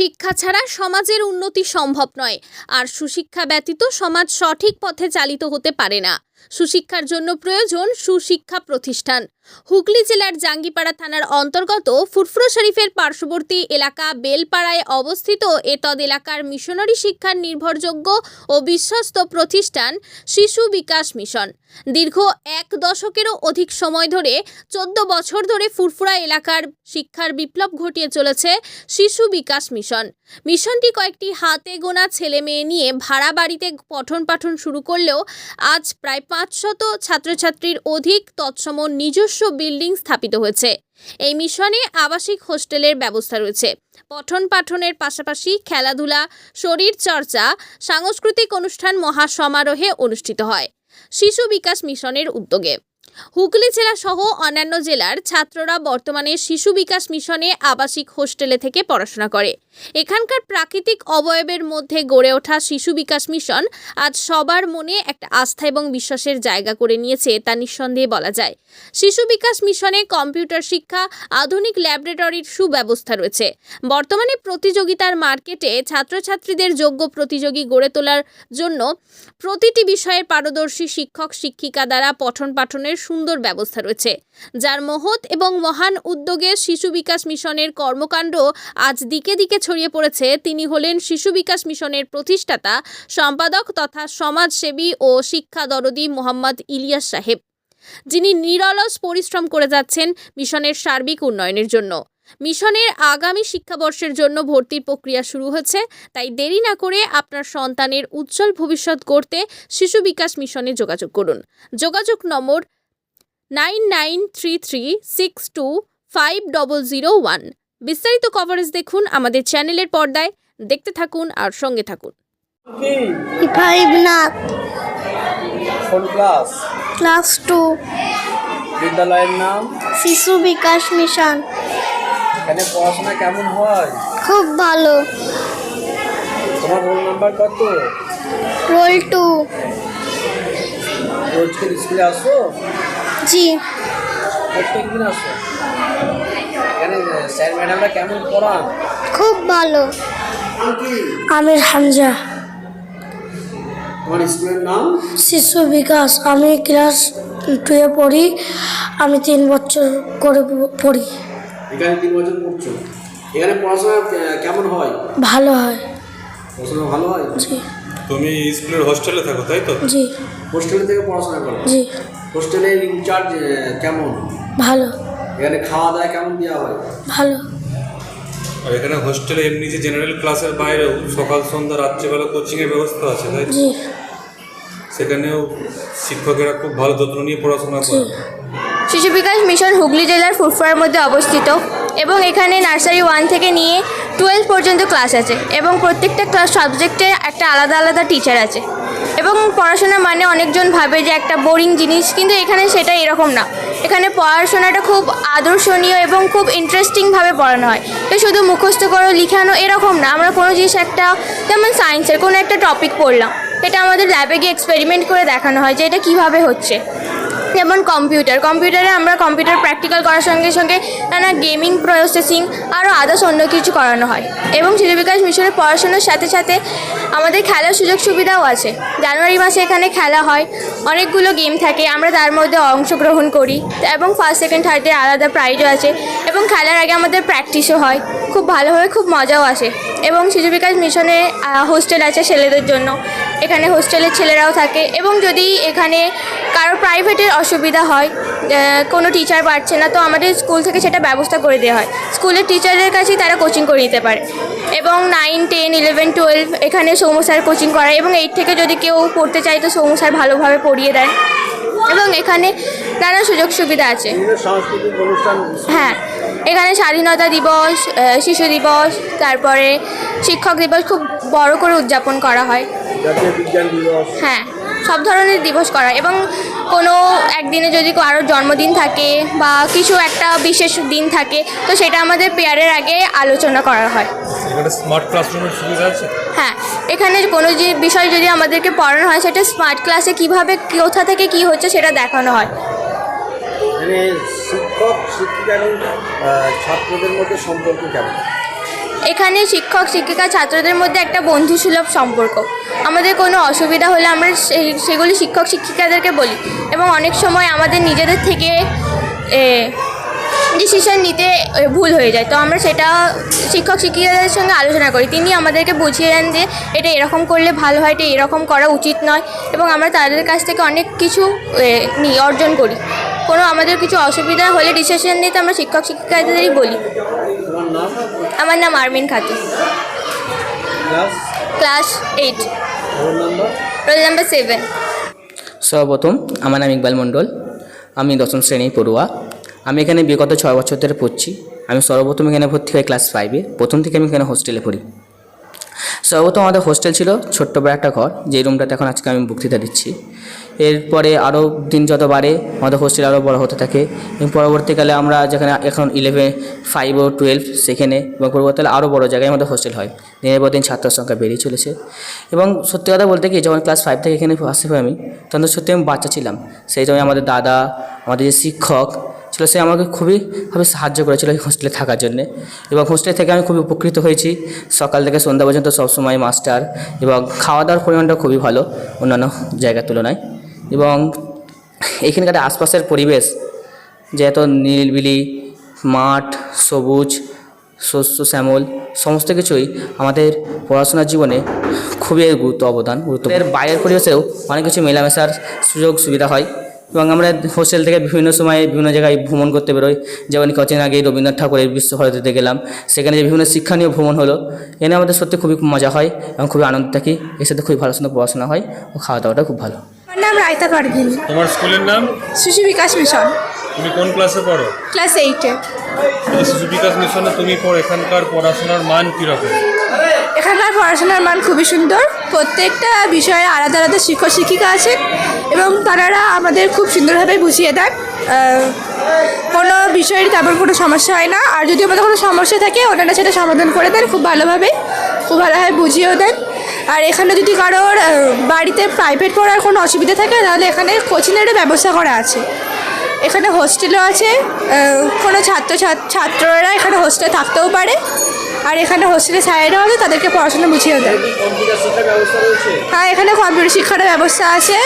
শিক্ষা ছাড়া সমাজের উন্নতি সম্ভব নয়। আর সুশিক্ষা ব্যতীত সমাজ সঠিক পথে চালিত হতে পারে না। সুশিক্ষার জন্য প্রয়োজন সুশিক্ষা প্রতিষ্ঠান। হুগলি জেলার জাঙ্গিপাড়া থানার অন্তর্গত ফুরফুরো শরীফের পার্শ্ববর্তী এলাকা বেলপাড়ায় অবস্থিত এতদ এলাকার মিশনারি শিক্ষার নির্ভরযোগ্য ও বিশ্বস্ত প্রতিষ্ঠান শিশু বিকাশ মিশন। দীর্ঘ এক দশকেরও অধিক সময় ধরে চোদ্দ বছর ধরে ফুরফুরা এলাকার শিক্ষার বিপ্লব ঘটিয়ে চলেছে শিশু বিকাশ মিশন। মিশনটি কয়েকটি হাতে গোনা ছেলে মেয়ে নিয়ে ভাড়া বাড়িতে পঠন পাঠন শুরু করলেও আজ প্রায় পাঁচশত ছাত্রছাত্রীর অধিক তৎসম নিজস্ব বিল্ডিং স্থাপিত হয়েছে। এই মিশনে আবাসিক হোস্টেলের ব্যবস্থা রয়েছে। পঠন পাঠনের পাশাপাশি খেলাধুলা, শরীর চর্চা, সাংস্কৃতিক অনুষ্ঠান মহাসমারোহে অনুষ্ঠিত হয়। শিশু বিকাশ মিশনের উদ্যোগে। হুগলি জেলা সহ অন্যান্য জেলার ছাত্ররা বর্তমানে শিশু বিকাশ মিশনে আবাসিক হোস্টেলে থেকে পড়াশোনা করে। এখানকার প্রাকৃতিক অবয়বের মধ্যে গড়ে ওঠা শিশু বিকাশ মিশন আজ সবার মনে একটা আস্থা এবং বিশ্বাসের জায়গা করে নিয়েছে তা নিঃসন্দেহে বলা যায়। শিশু বিকাশ মিশনে কম্পিউটার শিক্ষা, আধুনিক ল্যাবরেটরির সুব্যবস্থা রয়েছে। বর্তমানে প্রতিযোগিতার মার্কেটে ছাত্রছাত্রীদের যোগ্য প্রতিযোগী গড়ে তোলার জন্য প্রতিটি বিষয়ে পারদর্শী শিক্ষক শিক্ষিকা দ্বারা পঠন পাঠনের সুন্দর ব্যবস্থা রয়েছে। যার মহৎ এবং মহান উদ্যোগে শিশু বিকাশ মিশনের কর্মকাণ্ড আজ দিকে দিকে ছড়িয়ে পড়েছে। তিনি হলেন শিশু বিকাশ মিশনের প্রতিষ্ঠাতা, সম্পাদক তথা সমাজসেবী ও শিক্ষা দরদি মোহাম্মদ ইলিয়াস সাহেব। যিনি নিরলস পরিশ্রম করে যাচ্ছেন মিশনের সার্বিক উন্নয়নের জন্য। মিশনের আগামী শিক্ষাবর্ষের জন্য ভর্তির প্রক্রিয়া শুরু হয়েছে। তাই দেরি না করে আপনার সন্তানের উজ্জ্বল ভবিষ্যৎ গড়তে শিশু বিকাশ মিশনে যোগাযোগ করুন। যোগাযোগ নম্বর nine nine three three six two five double zero one. বিস্তারিত কভারেজ দেখুন আমাদের চ্যানেলের পর্দায়। দেখতে থাকুন আর সঙ্গে থাকুন। কোন ক্লাস? Class two. বিদ্যালয়ের নাম? শিশু বিকাশ মিশন। এখানে পড়াশোনা কেমন হয়? খুব ভালো। তোমার রোল নাম্বার কত? রোল টু রোজ স্কুলে আসো? জি। প্রত্যেক আসো। এখানে স্যার ম্যাডামরা কেমন পড়ান? খুব ভালো। আমির হামজা। তোমার স্কুলের নাম? শিশু বিকাশ। আমি ক্লাস টুয়ে পড়ি। আমি তিন বছর করে পড়ি। এখানে তিন বছর পড়ছো। এখানে পড়াশোনা কেমন হয়? ভালো হয়। পড়াশোনা ভালো হয়? জি। তুমি স্কুলের হোস্টেলে থাকো তাই তো? জি। হোস্টেল থেকে পড়াশোনা করো? জি। হোস্টেলের ইনচার্জ কেমন? ভালো। এখানে খাওয়া দাওয়া কেমন দেওয়া হয়? ভালো। আর এখানে হোস্টেলে এমনি যে জেনারেল ক্লাসের বাইরেও সকাল সন্ধ্যা রাত্রিবেলা কোচিংয়ের ব্যবস্থা আছে তাই তো? জি। সেখানেও শিক্ষকেরা খুব ভালো যত্ন নিয়ে পড়াশোনা করে। শিশু বিকাশ মিশন হুগলি জেলার ফুরফুরার মধ্যে অবস্থিত এবং এখানে নার্সারি ওয়ান থেকে নিয়ে টুয়েলভ পর্যন্ত ক্লাস আছে এবং প্রত্যেকটা ক্লাস সাবজেক্টে একটা আলাদা আলাদা টিচার আছে। এবং পড়াশোনা মানে অনেকজন ভাবে যে একটা বোরিং জিনিস, কিন্তু এখানে সেটা এরকম না। এখানে পড়াশোনাটা খুব আদর্শনীয় এবং খুব ইন্টারেস্টিংভাবে পড়ানো হয়। তো শুধু মুখস্থ করো, লিখানো এরকম না। আমরা কোনো জিনিস একটা, যেমন সায়েন্সের কোনো একটা টপিক পড়লাম। এটা আমাদের ল্যাবে গিয়ে এক্সপেরিমেন্ট করে দেখানো হয় যে এটা কীভাবে হচ্ছে। যেমন কম্পিউটার। কম্পিউটারে আমরা কম্পিউটার প্র্যাকটিক্যাল করার সঙ্গে সঙ্গে নানা গেমিং প্রসেসিং আরও আদার্স অন্য কিছু করানো হয়। এবং শিশু বিকাশ মিশনের পড়াশোনার সাথে সাথে আমাদের খেলার সুযোগ সুবিধাও আছে। জানুয়ারি মাসে এখানে খেলা হয়, অনেকগুলো গেম থাকে, আমরা তার মধ্যে অংশগ্রহণ করি এবং ফার্স্ট সেকেন্ড থার্ডে আলাদা প্রাইজও আছে এবং খেলার আগে আমাদের প্র্যাকটিসও হয়। খুব ভালোভাবে খুব মজাও আসে। এবং শিশু বিকাশ মিশনে হোস্টেল আছে ছেলেদের জন্য। এখানে হোস্টেলের ছেলেরাও থাকে এবং যদি এখানে কারও প্রাইভেটের অসুবিধা হয় কোনো টিচার পারছে না, তো আমাদের স্কুল থেকে সেটা ব্যবস্থা করে দেওয়া হয়। স্কুলের টিচারদের কাছেই তারা কোচিং করে নিতে পারে। এবং নাইন টেন ইলেভেন টুয়েলভ এখানে সৌম্য স্যার কোচিং করায় এবং এইট থেকে যদি কেউ পড়তে চায়, তো সৌম্য স্যার ভালোভাবে পড়িয়ে দেয়। এবং এখানে নানা সুযোগ সুবিধা আছে। হ্যাঁ এখানে স্বাধীনতা দিবস শিশু দিবস, তারপরে শিক্ষক দিবস খুব বড় করে উদযাপন করা হয়। হ্যাঁ সব ধরনের দিবস করা এবং কোনো একদিনে যদি কারোর জন্মদিন থাকে বা কিছু একটা বিশেষ দিন থাকে তো সেটা আমাদের পেয়ারের আগে আলোচনা করা হয়। স্মার্ট ক্লাসরুমের সুবিধা আছে? হ্যাঁ এখানে কোনো যে বিষয় যদি আমাদেরকে পড়ানো হয় সেটা স্মার্ট ক্লাসে কীভাবে কোথা থেকে কী হচ্ছে সেটা দেখানো হয়। মানে শিক্ষক শিক্ষিকা এবং ছাত্রদের মধ্যে সম্পর্ক কেমন? এখানে শিক্ষক শিক্ষিকা ছাত্রদের মধ্যে একটা বন্ধুসুলভ সম্পর্ক। আমাদের কোনো অসুবিধা হলে আমরা সেগুলি শিক্ষক শিক্ষিকাদেরকে বলি। এবং অনেক সময় আমাদের নিজেদের থেকে ডিসিশন নিতে ভুল হয়ে যায়। তো আমরা সেটা শিক্ষক শিক্ষিকাদের সঙ্গে আলোচনা করি। তিনি আমাদেরকে বুঝিয়ে দেন যে এটা এরকম করলে ভালো হয় এটা এরকম করা উচিত নয়। এবং আমরা তাদের কাছ থেকে অনেক কিছু নিই অর্জন করি। কোনো আমাদের কিছু অসুবিধা হলে ডিসিশন নিতে আমরা শিক্ষক শিক্ষিকাদেরই বলি। আমার নাম Armin Khatun. Class class eight roll number? Seven সর্বপ্রথম আমার নাম ইকবাল মণ্ডল। আমি দশম শ্রেণি পড়ুয়া। আমি এখানে বিগত ছয় বছর ধরে পড়ছি। আমি সর্বপ্রথম এখানে ভর্তি হই ক্লাস ফাইভে প্রথম থেকে আমি এখানে হোস্টেলে পড়ি। সর্বপ্রথম আমাদের হোস্টেল ছিল ছোট্ট বড় একটা ঘর। যে রুমটাতে এখন আজকে আমি বক্তৃতা দিচ্ছি। এরপরে আরও দিন যত বাড়ে, আমাদের হোস্টেল আরও বড় হতে থাকে। এবং পরবর্তীকালে আমরা যেখানে এখন ইলেভেন ফাইভ ও টুয়েলভ সেখানে এবং পরবর্তীকালে আরও বড় জায়গায় আমাদের হোস্টেল হয়। দিনের পর দিন ছাত্রের সংখ্যা বেড়েই চলেছে। এবং সত্যি কথা বলতে কি, যখন ক্লাস ফাইভ থেকে এখানে আসতে পারি আমি, তখন সত্যি আমি বাচ্চা ছিলাম। সেই সময় আমাদের দাদা, আমাদের যে শিক্ষক ছিল, সে আমাকে খুবই ভাবে সাহায্য করেছিল এই হোস্টেলে থাকার জন্যে। এবং হোস্টেল থেকে আমি খুবই উপকৃত হয়েছি। সকাল থেকে সন্ধ্যা পর্যন্ত সবসময় মাস্টার এবং খাওয়া দাওয়ার পরিমাণটা খুবই ভালো অন্যান্য জায়গার তুলনায়। এবং এইখানকার আশপাশের পরিবেশ যে এত নীলবিলি মাঠ, সবুজ, শস্য, শ্যামল, সমস্ত কিছুই আমাদের পড়াশোনার জীবনে খুবই গুরুত্ব অবদান গুরুত্ব বাইরের পরিবেশেও অনেক কিছু মেলামেশার সুযোগ সুবিধা হয় এবং আমরা হোস্টেল থেকে বিভিন্ন সময়ে বিভিন্ন জায়গায় ভ্রমণ করতে বেরোই। যেমন কদিন আগে রবীন্দ্রনাথ ঠাকুরের বিশ্বভারতীতে গেলাম, সেখানে যে বিভিন্ন শিক্ষণীয় ভ্রমণ হলো এনে আমাদের সত্যি খুবই মজা হয় এবং খুবই আনন্দ থাকি। এর সাথে খুবই ভালো সুন্দর পড়াশোনা হয় ও খাওয়া দাওয়াটা খুব ভালো। আমার নাম রায়তা পারভিন তোমার স্কুলের নাম? শিশু বিকাশ মিশন। তুমি কোন ক্লাসে পড়ো? ক্লাস এইটে এই শিশু বিকাশ মিশনে তুমি পড়ো এখানকার পড়াশোনার মান কীরকম? এখানকার পড়াশোনার মান খুবই সুন্দর। প্রত্যেকটা বিষয়ে আলাদা আলাদা শিক্ষক শিক্ষিকা আছেন এবং তারা আমাদের খুব সুন্দরভাবে বুঝিয়ে দেন কোনো বিষয়ের তেমন কোনো সমস্যা হয় না। আর যদি আমাদের কোনো সমস্যা থাকে ওনারা সেটা সমাধান করে দেন খুব ভালোভাবে। খুব ভালোভাবে বুঝিয়েও দেন। আর এখানে যদি কারোর বাড়িতে প্রাইভেট পড়ার কোনো অসুবিধা থাকে, তাহলে এখানে কোচিংয়েরও ব্যবস্থা করা আছে। এখানে হোস্টেলও আছে কোনো ছাত্র ছাত- ছাত্ররা এখানে হোস্টেলে থাকতেও পারে। আর এখানে হোস্টেলে স্যারেরাও আছে তাদেরকে পড়াশোনা বুঝিয়েও দেয়। হ্যাঁ এখানে কম্পিউটার শিক্ষার ব্যবস্থা আছে।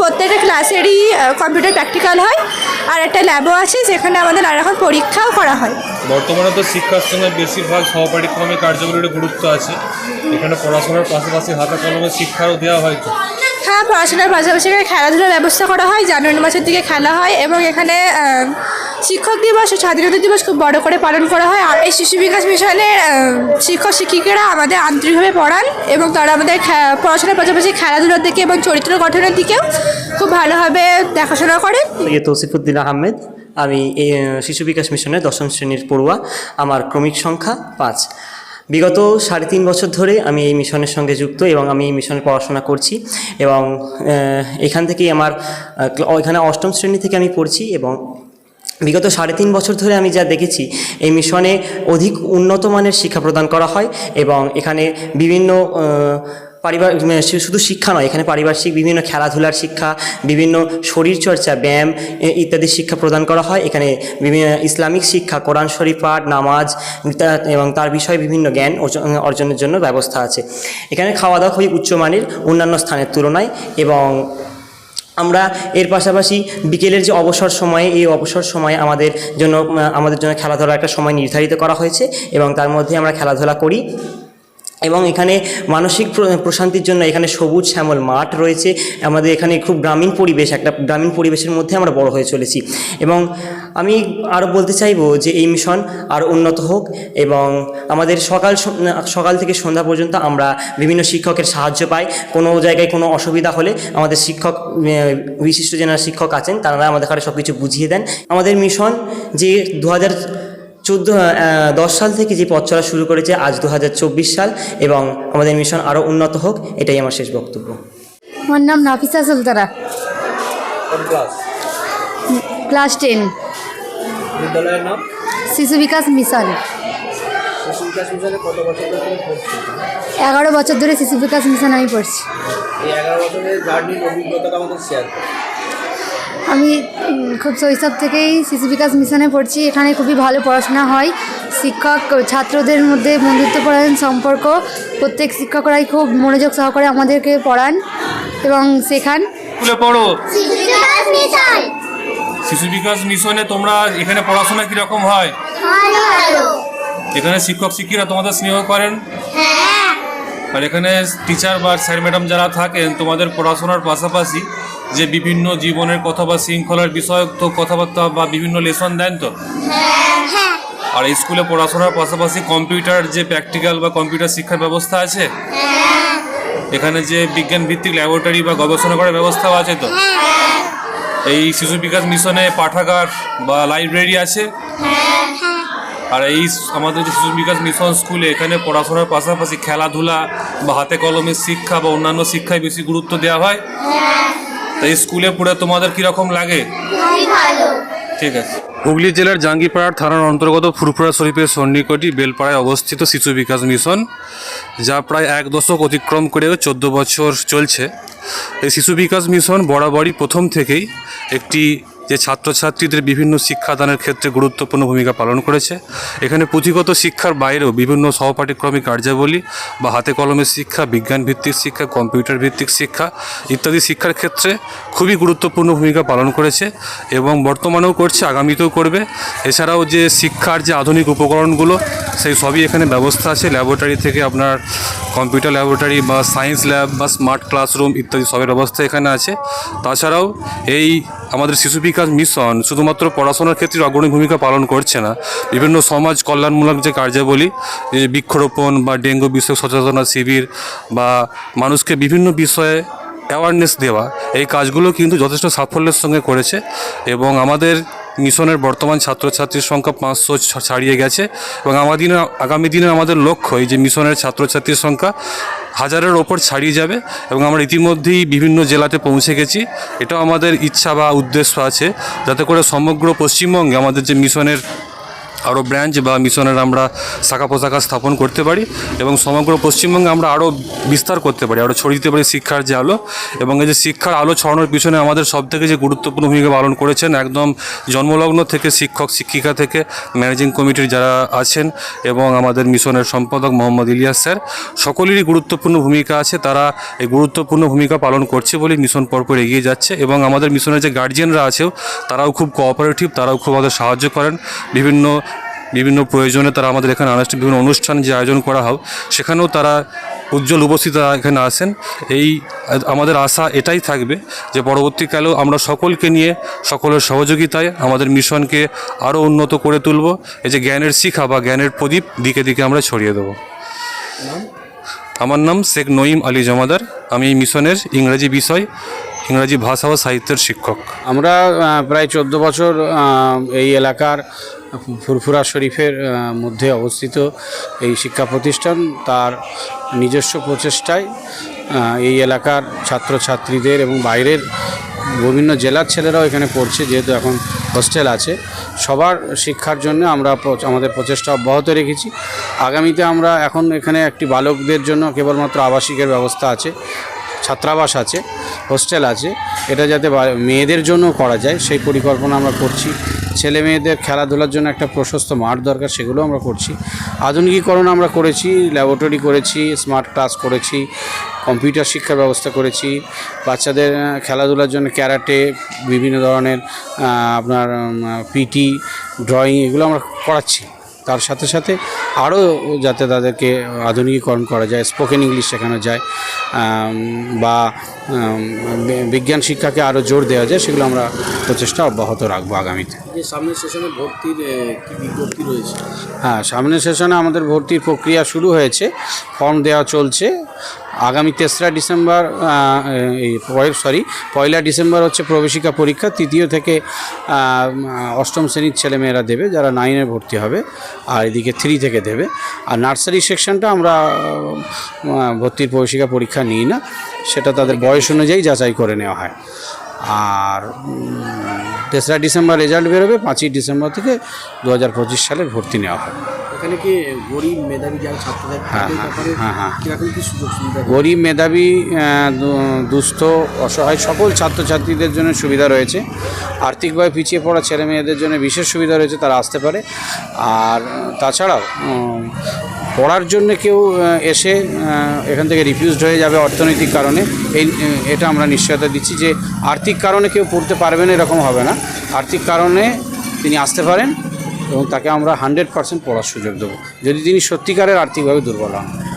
প্রত্যেকটা ক্লাসেরই কম্পিউটার প্র্যাকটিক্যাল হয়। আর একটা ল্যাবও আছে যেখানে আমাদের নানা রকম পরীক্ষাও করা হয়। বর্তমানে তো শিক্ষার সঙ্গে বেশিরভাগ সহপাঠিক্রমে কার্যকরীর গুরুত্ব আছে। এখানে পড়াশোনার পাশাপাশি হাতে কলমে শিক্ষারও দেওয়া হয় তো। হ্যাঁ পড়াশোনার পাশাপাশি এখানে খেলাধুলার ব্যবস্থা করা হয় জানুয়ারি মাসের দিকে খেলা হয় এবং এখানে শিক্ষক দিবস ও স্বাধীনতা দিবস খুব বড় করে পালন করা হয়। আর এই শিশু বিকাশ মিশনের শিক্ষক, শিক্ষিকারা আমাদের আন্তরিকভাবে পড়ান এবং তারা আমাদের পড়াশোনার পাশাপাশি খেলাধুলার দিকে এবং চরিত্র গঠনের দিকেও খুব ভালোভাবে দেখাশোনা ইয়ে তৌসিফুদ্দিন আহমেদ, আমি এই শিশু বিকাশ মিশনের দশম শ্রেণির পড়ুয়া। আমার ক্রমিক সংখ্যা পাঁচ। বিগত সাড়ে তিন বছর ধরে আমি এই মিশনের সঙ্গে যুক্ত এবং আমি এই মিশনে পড়াশোনা করছি এবং এখান থেকেই আমার এখানে অষ্টম শ্রেণি থেকে আমি পড়ছি এবং বিগত সাড়ে তিন বছর ধরে আমি যা দেখেছি, এই মিশনে অধিক উন্নত মানের শিক্ষা প্রদান করা হয় এবং এখানে বিভিন্ন পারিবার পারিবারিক শুধু শিক্ষা নয়, এখানে পারিপার্শ্বিক বিভিন্ন খেলাধুলার শিক্ষা, বিভিন্ন শরীরচর্চা, ব্যায়াম ইত্যাদি শিক্ষা প্রদান করা হয়। এখানে বিভিন্ন ইসলামিক শিক্ষা, কোরআন শরীফ পাঠ, নামাজ এবং তার বিষয়ে বিভিন্ন জ্ঞান অর্জনের জন্য ব্যবস্থা আছে। এখানে খাওয়া দাওয়া খুবই উচ্চমানের অন্যান্য স্থানের তুলনায় এবং আমরা এর পাশাপাশি বিকেলের যে অবসর সময়ে, এই অবসর সময়ে আমাদের জন্য আমাদের জন্য খেলাধুলার একটা সময় নির্ধারিত করা হয়েছে এবং তার মধ্যে আমরা খেলাধুলা করি। এবং এখানে মানসিক প্রশান্তির জন্য এখানে সবুজ শ্যামল মাঠ রয়েছে। আমাদের এখানে খুব গ্রামীণ পরিবেশ, একটা গ্রামীণ পরিবেশের মধ্যে আমরা বড় হয়ে চলেছি। এবং আমি আরও বলতে চাইব যে এই মিশন আরও উন্নত হোক এবং আমাদের সকাল সকাল থেকে সন্ধ্যা পর্যন্ত আমরা বিভিন্ন শিক্ষকের সাহায্য পাই। কোনো জায়গায় কোনো অসুবিধা হলে আমাদের শিক্ষক বিশিষ্ট যারা শিক্ষক আছেন, তারা আমাদের কাছে সব কিছু বুঝিয়ে দেন। আমাদের মিশন যে দু হাজার চোদ্দ দশ সাল থেকে যে পথ চলা শুরু করেছে আজ দু হাজার চব্বিশ সাল এবং আমাদের মিশন আরও উন্নত হোক এটাই আমার শেষ বক্তব্য। আমার নাম নাফিসা সুলতারা ক্লাস? টেন। বিদ্যালয়ের নাম? শিশু বিকাশ মিশন। এগারো বছর ধরে শিশু বিকাশ মিশন আমি পড়ছি। আমি খুব শৈশব থেকেই শিশু বিকাশ মিশনে পড়ছি। এখানে খুবই ভালো পড়াশোনা হয়। শিক্ষক ছাত্রদের মধ্যে বন্ধুত্বপরায়ণ সম্পর্ক। প্রত্যেক শিক্ষকরাই খুব মনোযোগ সহকারে আমাদেরকে পড়ান এবং শেখান। পড়ো। শিশু বিকাশ মিশনে তোমরা এখানে পড়াশোনা কীরকম হয়? এখানে শিক্ষক শিক্ষিকা তোমাদের স্নেহ করেন? আর এখানে টিচার বা স্যার ম্যাডাম যারা থাকেন তোমাদের পড়াশোনার পাশাপাশি যে বিভিন্ন জীবনের কথা বা শৃঙ্খলার বিষয়ক তো কথাবার্তা বা বিভিন্ন লেসন দেন তো? আর এই স্কুলে পড়াশোনার পাশাপাশি কম্পিউটার যে প্র্যাকটিক্যাল বা কম্পিউটার শিক্ষার ব্যবস্থা আছে? এখানে যে বিজ্ঞান ভিত্তিক ল্যাবরেটরি বা গবেষণা করার ব্যবস্থাও আছে তো? এই শিশু বিকাশ মিশনে পাঠাগার বা লাইব্রেরি আছে? আর এই আমাদের যে শিশু বিকাশ মিশন স্কুলে এখানে পড়াশোনার পাশাপাশি খেলাধুলা বা হাতে কলমের শিক্ষা বা অন্যান্য শিক্ষায় বেশি গুরুত্ব দেওয়া হয়। তো এই স্কুলে পড়ে তোমাদের কীরকম লাগে? ঠিক আছে। হুগলি জেলার জাঙ্গিপাড়ার থানার অন্তর্গত ফুরফুরা শরীফের সন্নিকটি বেলপাড়ায় অবস্থিত শিশু বিকাশ মিশন যা প্রায় এক দশক অতিক্রম করে চোদ্দ বছর চলছে। এই শিশু বিকাশ মিশন বরাবরই প্রথম থেকেই একটি যে ছাত্রছাত্রীদের বিভিন্ন শিক্ষাদানের ক্ষেত্রে গুরুত্বপূর্ণ ভূমিকা পালন করেছে। এখানে পুঁথিগত শিক্ষার বাইরেও বিভিন্ন সহপাঠ্যক্রমিক কার্যাবলী বা হাতে কলমের শিক্ষা বিজ্ঞান ভিত্তিক শিক্ষা কম্পিউটার ভিত্তিক শিক্ষা ইত্যাদি শিক্ষার ক্ষেত্রে খুবই গুরুত্বপূর্ণ ভূমিকা পালন করেছে এবং বর্তমানেও করছে, আগামীতেও করবে। এছাড়াও যে শিক্ষার যে আধুনিক উপকরণগুলো, সেই সবই এখানে ব্যবস্থা আছে। ল্যাবরেটরি থেকে আপনার কম্পিউটার ল্যাবরেটরি বা সায়েন্স ল্যাব বা স্মার্ট ক্লাসরুম ইত্যাদি সবের ব্যবস্থা এখানে আছে। তাছাড়াও এই আমাদের শিশু বিকাশ মিশন শুধুমাত্র পড়াশোনার ক্ষেত্রে অগ্রণী ভূমিকা পালন করছে না। বিভিন্ন সমাজ কল্যাণমূলক যে কার্যাবলী বৃক্ষরোপণ বা ডেঙ্গু বিষয়ক সচেতনা শিবির বা মানুষকে বিভিন্ন বিষয়ে অ্যাওয়ারনেস দেওয়া, এই কাজগুলো কিন্তু যথেষ্ট সাফল্যের সঙ্গে করেছে এবং আমাদের মিশনের বর্তমান ছাত্রছাত্রীর সংখ্যা পাঁচশো ছাড়িয়ে গেছে। এবং আমাদের আগামী দিনে আমাদের লক্ষ্য এই যে মিশনের ছাত্রছাত্রীর সংখ্যা হাজারের ওপর ছাড়িয়ে যাবে এবং আমরা ইতিমধ্যেই বিভিন্ন জেলাতে পৌঁছে গেছি। এটাও আমাদের ইচ্ছা বা উদ্দেশ্য আছে, যাতে করে সমগ্র পশ্চিমবঙ্গে আমাদের যে মিশনের আরও ব্রাঞ্চ বা মিশনের আমরা শাখা পোশাখা স্থাপন করতে পারি এবং সমগ্র পশ্চিমবঙ্গে আমরা আরও বিস্তার করতে পারি, আরও ছড়িয়ে দিতে পারি শিক্ষার যে আলো এবং এই যে শিক্ষার আলো ছড়ানোর পিছনে আমাদের সবথেকে যে গুরুত্বপূর্ণ ভূমিকা পালন করেছেন একদম জন্মলগ্ন থেকে শিক্ষক, শিক্ষিকা থেকে ম্যানেজিং কমিটির যারা আছেন এবং আমাদের মিশনের সম্পাদক মোহাম্মদ ইলিয়াস স্যার, সকলেরই গুরুত্বপূর্ণ ভূমিকা আছে, তারা এই গুরুত্বপূর্ণ ভূমিকা পালন করছে বলে মিশন পরপর এগিয়ে যাচ্ছে এবং আমাদের মিশনের যে গার্জিয়ানরা আছেও, তারাও খুব কোঅপারেটিভ তারাও খুব আমাদের সাহায্য করেন। বিভিন্ন বিভিন্ন প্রয়োজনে তারা আমাদের এখানে আনুষ্ঠানিক বিভিন্ন অনুষ্ঠান যে আয়োজন করা হয় সেখানেও তারা উজ্জ্বল উপস্থিত এখানে আসেন এই আমাদের আশা এটাই থাকবে যে পরবর্তীকালেও আমরা সকলকে নিয়ে, সকলের সহযোগিতায় আমাদের মিশনকে আরও উন্নত করে তুলব। এই যে জ্ঞানের শিখা বা জ্ঞানের প্রদীপ দিকে দিকে আমরা ছড়িয়ে দেবো। আমার নাম শেখ নঈম আলী জমাদার। আমি এই মিশনের ইংরাজি বিষয়, ইংরাজি ভাষা ও সাহিত্যের শিক্ষক। আমরা প্রায় চোদ্দ বছর এই এলাকার ফুরফুরা শরীফের মধ্যে অবস্থিত এই শিক্ষা প্রতিষ্ঠান, তার নিজস্ব প্রচেষ্টায় এই এলাকার ছাত্রছাত্রীদের এবং বাইরের বিভিন্ন জেলার ছেলেরাও এখানে পড়ছে, যেহেতু এখন হোস্টেল আছে। সবার শিক্ষার জন্য আমরা আমাদের প্রচেষ্টা অব্যাহত রেখেছি। আগামীতে আমরা এখন এখানে একটি বালকদের জন্য কেবলমাত্র আবাসিকের ব্যবস্থা আছে। ছাত্রাবাস আছে, হোস্টেল আছে। এটা যাতে মেয়েদের জন্য করা যায়, সেই পরিকল্পনা আমরা করছি। ছেলে মেয়েদের খেলাধুলার জন্য একটা প্রশস্ত মাঠ দরকার, সেগুলো আমরা করছি। আধুনিকীকরণ আমরা করেছি, ল্যাবরেটরি করেছি, স্মার্ট ক্লাস করেছি, কম্পিউটার শিক্ষার ব্যবস্থা করেছি। বাচ্চাদের খেলাধুলার জন্য ক্যারাটে, বিভিন্ন ধরনের আপনার পিটি, ড্রয়িং, এগুলো আমরা করাচ্ছি। তার সাথে সাথে আরও যাতে তাদেরকে আধুনিকীকরণ করা যায় স্পোকেন ইংলিশ শেখানো যায় বা বিজ্ঞান শিক্ষাকে আরও জোর দেওয়া যায় সেগুলো আমরা প্রচেষ্টা অব্যাহত রাখব আগামীতে। সামনের সেশনে ভর্তির বিজ্ঞপ্তি রয়েছে? হ্যাঁ সামনের সেশনে আমাদের ভর্তির প্রক্রিয়া শুরু হয়েছে ফর্ম দেওয়া চলছে আগামী তেসরা ডিসেম্বর এই সরি পয়লা ডিসেম্বর হচ্ছে প্রবেশিকা পরীক্ষা, তৃতীয় থেকে অষ্টম শ্রেণির ছেলেমেয়েরা দেবে, যারা নাইনে ভর্তি হবে, আর এদিকে থ্রি থেকে দেবে। আর নার্সারি সেকশনটা আমরা ভর্তির প্রবেশিকা পরীক্ষা নিই না, সেটা তাদের বয়স অনুযায়ী যাচাই করে নেওয়া হয়। আর তেসরা ডিসেম্বর রেজাল্ট বেরোবে, পাঁচই ডিসেম্বর থেকে দু হাজার পঁচিশ সালে ভর্তি নেওয়া হয়। এখানে কি গরিব মেধাবী যারা হ্যাঁ, হ্যাঁ, হ্যাঁ। কীরকম কি সুযোগ সুবিধা? গরিব মেধাবী দুস্থ অসহায় সকল ছাত্রছাত্রীদের জন্য সুবিধা রয়েছে। আর্থিকভাবে পিছিয়ে পড়া ছেলে মেয়েদের জন্য বিশেষ সুবিধা রয়েছে তারা আসতে পারে। আর তাছাড়াও পড়ার জন্য কেউ এসে এখান থেকে রিফিউজড হয়ে যাবে অর্থনৈতিক কারণে। এই এটা আমরা নিশ্চয়তা দিচ্ছি যে আর্থিক কারণে কেউ পড়তে পারবে না এরকম হবে না। আর্থিক কারণে তিনি আসতে পারেন। এবং তাকে আমরা হান্ড্রেড পার্সেন্ট পড়ার সুযোগ দেবো। যদি তিনি সত্যিকারের আর্থিকভাবে দুর্বল হন।